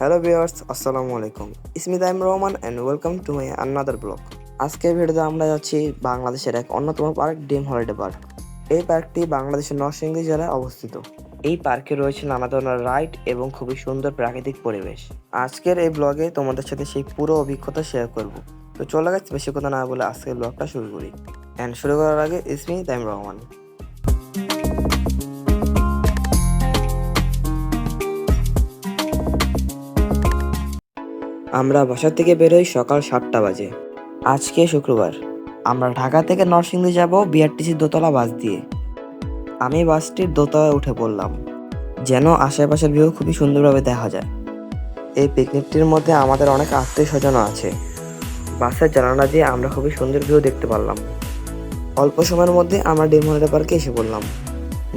Hello viewers, আসসালামু আলাইকুম। It's me Taim Rahman and welcome to my another blog আজকের ভিডিওতে আমরা যাচ্ছি বাংলাদেশের এক অন্যতম পার্ক, ডিম হলিডে পার্ক। এই পার্কটি বাংলাদেশের নরসিংদী জেলায় অবস্থিত। এই পার্কে রয়েছে নানা ধরনের রাইড এবং খুবই সুন্দর প্রাকৃতিক পরিবেশ। আজকের এই ব্লগে তোমাদের সাথে সেই পুরো অভিজ্ঞতা শেয়ার করব। তো চলে গেছে বেশি কথা না বলে আজকের ব্লগটা শুরু করি। অ্যান্ড শুরু করার আগে ইসমি তাইম রহমান। আমরা বাসা থেকে বেরোই সকাল সাতটা বাজে। আজকে শুক্রবার। আমরা ঢাকা থেকে নরসিংদী যাব বিআরটিসি দোতলা বাস দিয়ে। আমি বাসটির দোতলায় উঠে পড়লাম। যেন আশেপাশের ভিউ খুবই সুন্দরভাবে দেখা যায়। এই পিকনিকটির মধ্যে আমাদের অনেক আত্মীয় স্বজনও আছে। বাসের জানালা দিয়ে আমরা খুবই সুন্দর ভিউ দেখতে পারলাম। অল্প সময়ের মধ্যে আমরা ডিম হলিডে পার্কে এসে পড়লাম।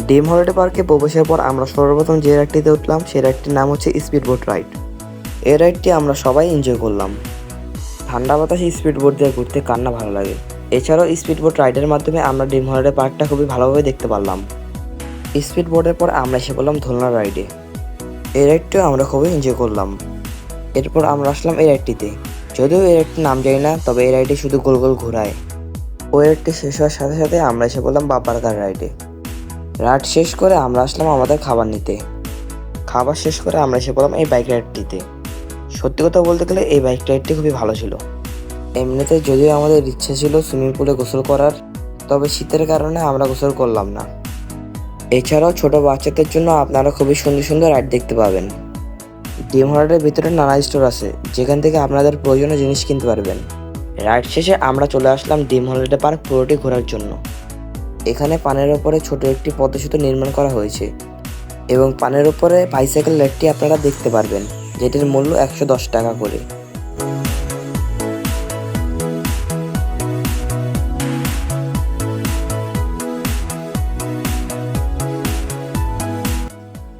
ডিম হলিডে পার্কে প্রবেশের পর আমরা সর্বপ্রথম যে রাইডটিতে উঠলাম সেই রাইডটির নাম হচ্ছে স্পিড বোট রাইড। এই রাইডটি আমরা সবাই এনজয় করলাম। ঠান্ডা বাতাসে স্পিড বোট দিয়ে ঘুরতে কান্না ভালো লাগে। এছাড়াও স্পিড বোট রাইডের মাধ্যমে আমরা ডিম হলিডে পার্কটা খুবই ভালোভাবে দেখতে পারলাম। স্পিড বোটের পর আমরা এসে পড়লাম দোলনা রাইডে এই রাইডটিও আমরা খুবই এনজয় করলাম। এরপর আমরা আসলাম এই রাইডটিতে যদিও এই রাইডটির নাম জানি না, তবে এই রাইডে শুধু গোল গোল ঘোরায়। ওই রাইডটি শেষ হওয়ার সাথে সাথে আমরা এসে পড়লাম বাপারকার রাইডে রাইড শেষ করে আমরা আসলাম আমাদের খাবার নিতে। খাবার শেষ করে আমরা এসে পড়লাম এই বাইক রাইডটিতে সত্যি কথা বলতে গেলে এই বাইক রাইডটি খুবই ভালো ছিল। এমনিতে যদিও আমাদের ইচ্ছে ছিল সুইমিং পুলে গোসল করার, তবে শীতের কারণে আমরা গোসল করলাম না। এছাড়াও ছোট বাচ্চাদের জন্য আপনারা খুবই সুন্দর সুন্দর রাইড দেখতে পাবেন। ডিম হলারের ভিতরে নানা স্টোর আছে, যেখান থেকে আপনাদের প্রয়োজনীয় জিনিস কিনতে পারবেন। রাইড শেষে আমরা চলে আসলাম ডিম হলিডে পার্ক পুরোটি ঘোরার জন্য। এখানে পানের ওপরে ছোট একটি পদ্মসেতু নির্মাণ করা হয়েছে এবং পানের উপরে বাইসাইকেল রেটটি আপনারা দেখতে পারবেন। যেটির মূল্য একশো দশ টাকা করে।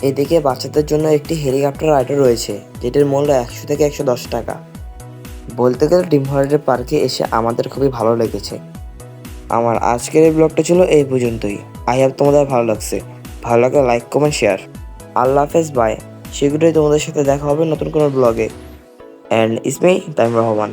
এদিকে বাচ্চাদের জন্য একটি হেলিকপ্টার রাইডও রয়েছে, যেটির মূল্য একশো থেকে একশো দশ টাকা। বলতে গেলে ডিম হলিডে পার্কে এসে আমাদের খুবই ভালো লেগেছে। আমার আজকের এই ব্লগটা ছিল এই পর্যন্তই। আই হ্যাভ তোমাদের ভালো লাগছে। ভালো লাগলে লাইক, কমেন্ট, শেয়ার। আল্লাহ হাফেজ, বাই। শীঘ্রই তোমাদের সাথে দেখা হবে নতুন কোনো ব্লগে অ্যান্ড ইসমি তাইম রহমান